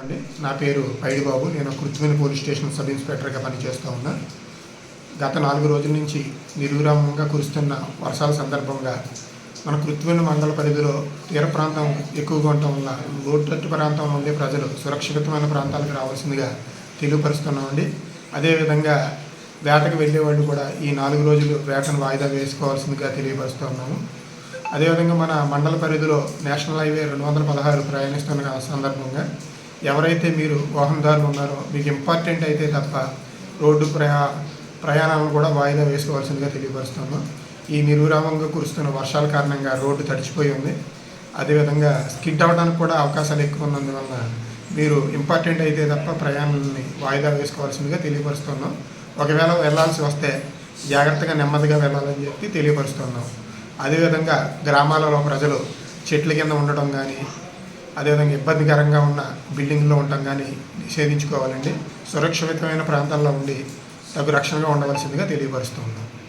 అండి నా పేరు పైడి బాబు నేను కృత్రిమిని పోలీస్ స్టేషన్ సబ్ ఇన్స్పెక్టర్గా పనిచేస్తూ ఉన్నా. గత నాలుగు రోజుల నుంచి నిర్విరామంగా కురుస్తున్న వర్షాల సందర్భంగా మన కృత్రిమిని మండల పరిధిలో తీర ప్రాంతం ఎక్కువగా ఉండటం వల్ల లోతట్టు ప్రాంతంలో ఉండే ప్రజలు సురక్షితమైన ప్రాంతాలకు రావాల్సిందిగా తెలియపరుస్తున్నామండి. అదేవిధంగా వేటకు వెళ్ళేవాళ్ళు కూడా ఈ నాలుగు రోజులు వేటను వాయిదా వేసుకోవాల్సిందిగా తెలియపరుస్తున్నాము అదేవిధంగా మన మండల పరిధిలో నేషనల్ హైవే రెండు వందల పదహారు ప్రయాణిస్తున్న సందర్భంగా ఎవరైతే మీరు వాహనదారులు ఉన్నారో మీకు ఇంపార్టెంట్ అయితే తప్ప రోడ్డు ప్రయా ప్రయాణాలను కూడా వాయిదా వేసుకోవాల్సిందిగా తెలియపరుస్తున్నాం ఈ నిర్విరామంగా కురుస్తున్న వర్షాల కారణంగా రోడ్డు తడిచిపోయి ఉంది. అదేవిధంగా స్కిడ్ అవ్వడానికి కూడా అవకాశాలు ఎక్కువ ఉన్నందువల్ల మీరు ఇంపార్టెంట్ అయితే తప్ప ప్రయాణాలని వాయిదా వేసుకోవాల్సిందిగా తెలియపరుస్తున్నాం ఒకవేళ వెళ్ళాల్సి వస్తే జాగ్రత్తగా నెమ్మదిగా వెళ్ళాలని చెప్పి తెలియపరుస్తున్నాం అదేవిధంగా గ్రామాలలో ప్రజలు చెట్ల కింద ఉండటం కానీ అదేవిధంగా ఇబ్బందికరంగా ఉన్న బిల్డింగ్లో ఉండటం కానీ నిషేధించుకోవాలండి. సురక్షితమైన ప్రాంతాల్లో ఉండి తగు రక్షణగా ఉండవలసిందిగా తెలియపరుస్తున్నాం